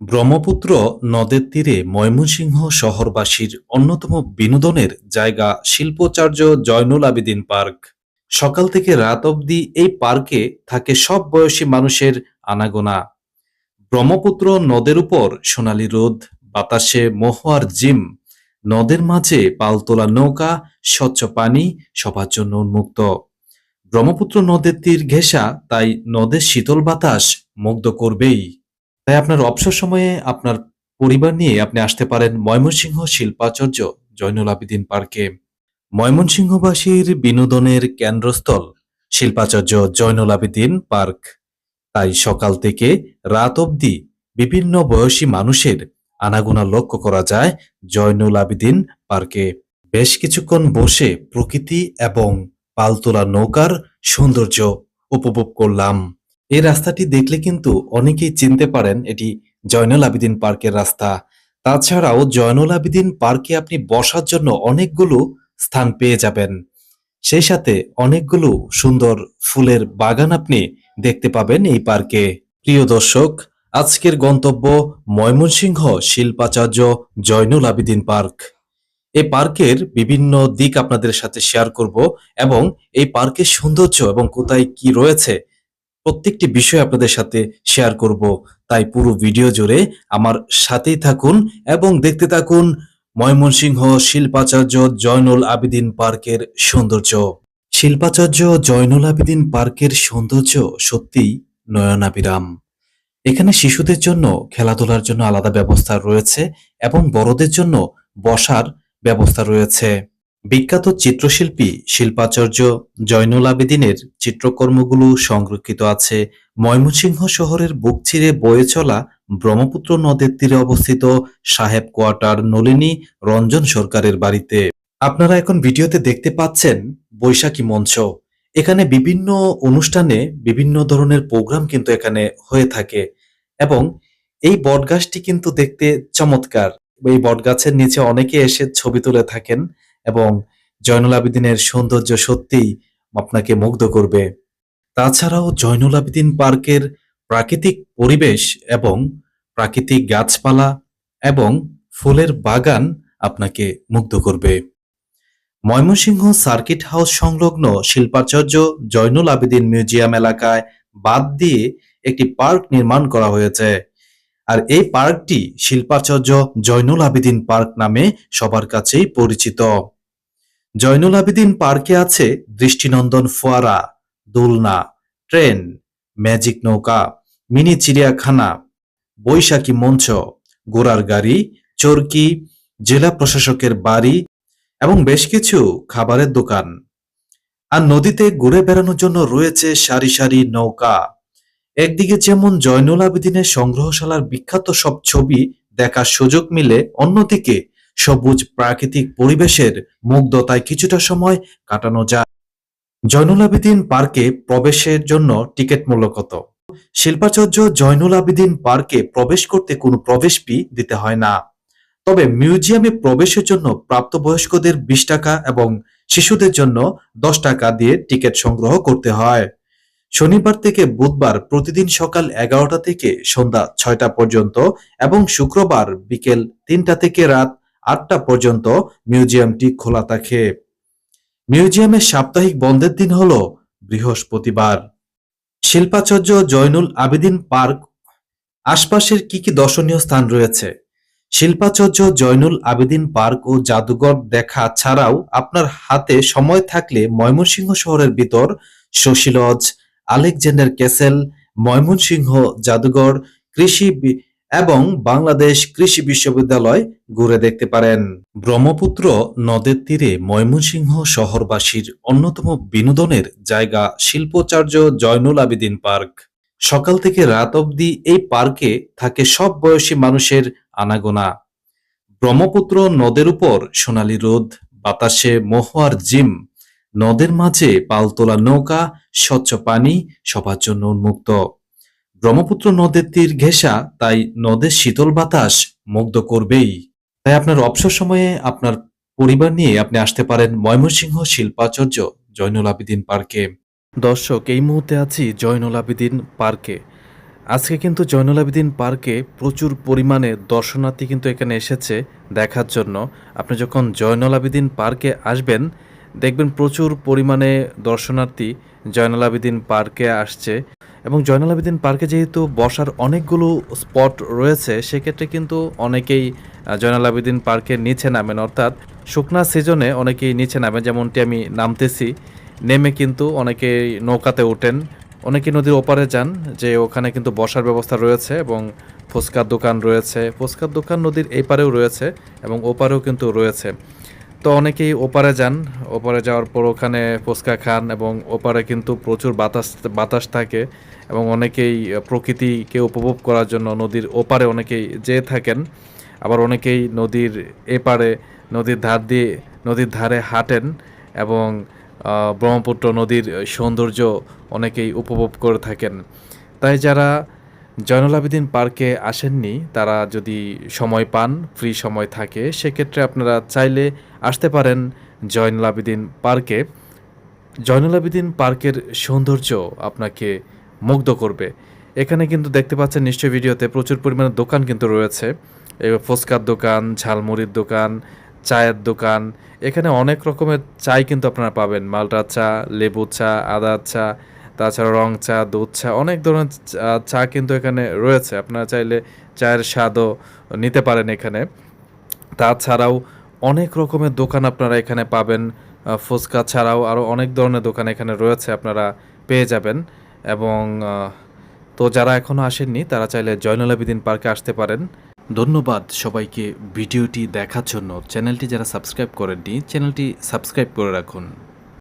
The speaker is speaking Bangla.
ব্রহ্মপুত্র নদের তীরে ময়মনসিংহ শহরবাসীর অন্যতম বিনোদনের জায়গা শিল্পচার্য জয়নুল আবেদিন পার্ক। সকাল থেকে রাত অবধি এই পার্কে থাকে সব বয়সী মানুষের আনাগোনা। ব্রহ্মপুত্র নদের উপর সোনালী রোদ, বাতাসে মহুয়ার জিম, নদের মাঝে পালতোলা নৌকা, স্বচ্ছ পানি, সবার জন্য উন্মুক্ত। ব্রহ্মপুত্র নদের তীর ঘেঁষা, তাই নদের শীতল বাতাস মুগ্ধ করবেই। তাই আপনার অবসর সময়ে আপনার পরিবার নিয়ে আপনি আসতে পারেন ময়মনসিংহ শিল্পাচার্য জয়নুল আবিদিন পার্কে। ময়মনসিংহবাসীর বিনোদনের কেন্দ্রস্থল শিল্পাচার্য জয়নুল আবিদিন পার্ক। তাই সকাল থেকে রাত অবধি বিভিন্ন বয়সী মানুষের আনাগোনা লক্ষ্য করা যায় জয়নুল আবিদিন পার্কে। বেশ কিছুক্ষণ বসে প্রকৃতি এবং পালতোলা নৌকার সৌন্দর্য উপভোগ করলাম। এই রাস্তাটি দেখলে কিন্তু অনেকেই চিনতে পারেন, এটি জয়নুল আবেদিন পার্কের রাস্তা। তাছাড়াও জয়নুল আবিদিন পার্কে আপনি বসার জন্য অনেকগুলো স্থান পেয়ে যাবেন। সেই সাথে অনেকগুলো সুন্দর ফুলের বাগান আপনি দেখতে পাবেন এই পার্কে। প্রিয় দর্শক, আজকের গন্তব্য ময়মনসিংহ শিল্পাচার্য জয়নুল আবেদিন পার্ক। এই পার্কের বিভিন্ন দিক আপনাদের সাথে শেয়ার করব এবং এই পার্কের সৌন্দর্য এবং কোথায় কি রয়েছে প্রত্যেকটি বিষয় আপনাদের সাথে শেয়ার করব। তাই পুরো ভিডিও জুড়ে আমার সাথেই থাকুন এবং দেখতে থাকুন ময়মনসিংহ শিল্পাচার্য জয়নুল আবেদিন পার্কের সৌন্দর্য। শিল্পাচার্য জয়নুল আবেদিন পার্কের সৌন্দর্য সত্যিই নয়নাবিরাম। এখানে শিশুদের জন্য খেলাধুলার জন্য আলাদা ব্যবস্থা রয়েছে এবং বড়দের জন্য বসার ব্যবস্থা রয়েছে। বিখ্যাত চিত্রশিল্পী শিল্পাচার্য জয়নুল আবেদিনের চিত্রকর্মগুলো সংরক্ষিত আছে ময়মনসিংহ শহরের বুক চিরে বয়ে চলা ব্রহ্মপুত্র নদের তীরে অবস্থিত সাহেব কোয়ার্টার নলিনী রঞ্জন সরকারের বাড়িতে। আপনারা এখন ভিডিওতে দেখতে পাচ্ছেন বৈশাখী মঞ্চ। এখানে বিভিন্ন অনুষ্ঠানে বিভিন্ন ধরনের প্রোগ্রাম কিন্তু এখানে হয়ে থাকে এবং এই বটগাছটি কিন্তু দেখতে চমৎকার। এই বটগাছের নিচে অনেকে এসে ছবি তুলে থাকেন। এবং জয়নুল আবেদিনের সৌন্দর্য সত্যিই আপনাকে মুগ্ধ করবে। তাছাড়াও জয়নুল আবেদিন পার্কের প্রাকৃতিক পরিবেশ এবং প্রাকৃতিক গাছপালা এবং ফুলের বাগান আপনাকে মুগ্ধ করবে। ময়মনসিংহ সার্কিট হাউস সংলগ্ন শিল্পাচার্য জয়নুল আবেদিন মিউজিয়াম এলাকায় বাদ দিয়ে একটি পার্ক নির্মাণ করা হয়েছে। আর এই পার্কটি শিল্পাচার্য জয়নুল আবেদিন পার্ক নামে সবার কাছেই পরিচিত। জয়নুল আবেদিন পার্কে আছে দৃষ্টিনন্দন ফোয়ারা, দোলনা, ট্রেন, ম্যাজিক নৌকা, মিনি চিড়িয়াখানা, বৈশাখী মঞ্চ ঘোড়ার গাড়ি, চরকি, জেলা প্রশাসকের বাড়ি এবং বেশ কিছু খাবারের দোকান। আর নদীতে ঘুরে বেড়ানোর জন্য রয়েছে সারি সারি নৌকা। একদিকে যেমন জয়নুল আবেদিনের সংগ্রহশালার বিখ্যাত সব ছবি দেখার সুযোগ মিলে, অন্যদিকে সবুজ প্রাকৃতিক পরিবেশের মুগ্ধতায় কিছুটা সময় কাটানো যায়। জয়নুল আবেদিন পার্কে প্রবেশের জন্য টিকিট মূল্য কত? শিল্পাচার্য জয়নুল আবেদিন পার্কে প্রবেশ করতে কোনো প্রবেশ ফি দিতে হয় না। তবে মিউজিয়ামে প্রবেশের জন্য প্রাপ্তবয়স্কদের বিশ টাকা এবং শিশুদের জন্য দশ টাকা দিয়ে টিকিট সংগ্রহ করতে হয়। শনিবার থেকে বুধবার প্রতিদিন সকাল এগারোটা থেকে সন্ধ্যা ছয়টা পর্যন্ত এবং শুক্রবার বিকেল তিনটা থেকে রাত আটটা পর্যন্ত মিউজিয়ামটি খোলা থাকে। মিউজিয়ামের সাপ্তাহিক বন্ধের দিন হল বৃহস্পতিবার। শিল্পাচার্য জয়নুল আবেদিন পার্ক আশপাশের কি কি দর্শনীয় স্থান রয়েছে? শিল্পাচার্য জয়নুল আবেদিন পার্ক ও জাদুঘর দেখা ছাড়াও আপনার হাতে সময় থাকলে ময়মনসিংহ শহরের ভিতর শশীলজ, আলেকজান্ডার ক্যাসেল, ময়মনসিংহ জাদুঘর, কৃষি এবং বাংলাদেশ কৃষি বিশ্ববিদ্যালয় ঘুরে দেখতে পারেন। ব্রহ্মপুত্র নদের তীরে ময়মনসিংহ শহরবাসীর অন্যতম বিনোদনের জায়গা শিল্পচার্য জয়নুল আবেদিন পার্ক। সকাল থেকে রাত অবধি এই পার্কে থাকে সব বয়সী মানুষের আনাগোনা। ব্রহ্মপুত্র নদের উপর সোনালী রোদ, বাতাসে মহুয়ার জিম, নদের মাঝে পালতোলা নৌকা, স্বচ্ছ পানি সবার জন্য উন্মুক্ত। ব্রহ্মপুত্র নদের তীর ঘেঁষা, তাই নদের শীতল বাতাস মুগ্ধ করবেই। তাই আপনার অবসর সময়ে আপনার পরিবার নিয়ে আপনি আসতে পারেন ময়মনসিংহ শিল্পাচার্য জয়নুল আবেদিন পার্কে। দর্শক, এই মুহূর্তে আছি জয়নুল আবেদিন পার্কে। আজকে কিন্তু জয়নুল আবেদিন পার্কে প্রচুর পরিমাণে দর্শনার্থী কিন্তু এখানে এসেছে দেখার জন্য। আপনি যখন জয়নুল আবেদিন পার্কে আসবেন, দেখবেন প্রচুর পরিমাণে দর্শনার্থী জয়নুল আবেদিন পার্কে আসছে। এবং জয়নুল আবেদিন পার্কে যেহেতু বসার অনেকগুলো স্পট রয়েছে, সেক্ষেত্রে কিন্তু অনেকেই জয়নুল আবেদিন পার্কের নিচে নামেন। অর্থাৎ শুকনা সিজনে অনেকেই নিচে নামেন, যেমনটি আমি নামতেছি। নেমে কিন্তু অনেকেই নৌকাতে ওঠেন। অনেকে নদীর ওপারে যান, যে ওখানে কিন্তু বসার ব্যবস্থা রয়েছে এবং ফুচকার দোকান রয়েছে। ফুচকার দোকান নদীর এই পারেও রয়েছে এবং ওপারেও কিন্তু রয়েছে। তো অনেকেই ওপারে যান। ওপারে যাওয়ার পর ওখানে ফুচকা খান এবং ওপারে কিন্তু প্রচুর বাতাস বাতাস থাকে এবং অনেকেই প্রকৃতিকে উপভোগ করার জন্য নদীর ওপারে অনেকেই যেয়ে থাকেন। আবার অনেকেই নদীর এপারে, নদীর ধার দিয়ে, নদীর ধারে হাঁটেন এবং ব্রহ্মপুত্র নদীর সৌন্দর্য অনেকেই উপভোগ করে থাকেন। তাই যারা জয়নুল আবেদিন পার্কে আসেননি, তারা যদি সময় পান, ফ্রি সময় থাকে, সেক্ষেত্রে আপনারা চাইলে আসতে পারেন জয়নুল আবেদিন পার্কে। জয়নুল আবেদিন পার্কের সৌন্দর্য আপনাকে মুগ্ধ করবে। এখানে কিন্তু দেখতে পাচ্ছেন, নিশ্চয়ই ভিডিওতে প্রচুর পরিমাণে দোকান কিন্তু রয়েছে। এই ফুচকার দোকান, ঝালমুড়ির দোকান, চায়ের দোকান, এখানে অনেক রকমের চাই কিন্তু আপনারা পাবেন। মালটা চা, লেবু চা, আদা চা তাছাড়া রং, চা, দুধ, চা, অনেক ধরনের চা- কিন্তু এখানে রয়েছে। আপনারা চাইলে চায়ের স্বাদও নিতে পারেন এখানে। তাছাড়াও অনেক রকমের দোকান আপনারা এখানে পাবেন। ফুচকা ছাড়াও আরও অনেক ধরনের দোকান এখানে রয়েছে আপনারা পেয়ে যাবেন। এবং তো যারা এখনও আসেননি, তারা চাইলে জয়নুল আবেদিন পার্কে আসতে পারেন। ধন্যবাদ সবাইকে ভিডিওটি দেখার জন্য। চ্যানেলটি যারা সাবস্ক্রাইব করেননি, চ্যানেলটি সাবস্ক্রাইব করে রাখুন।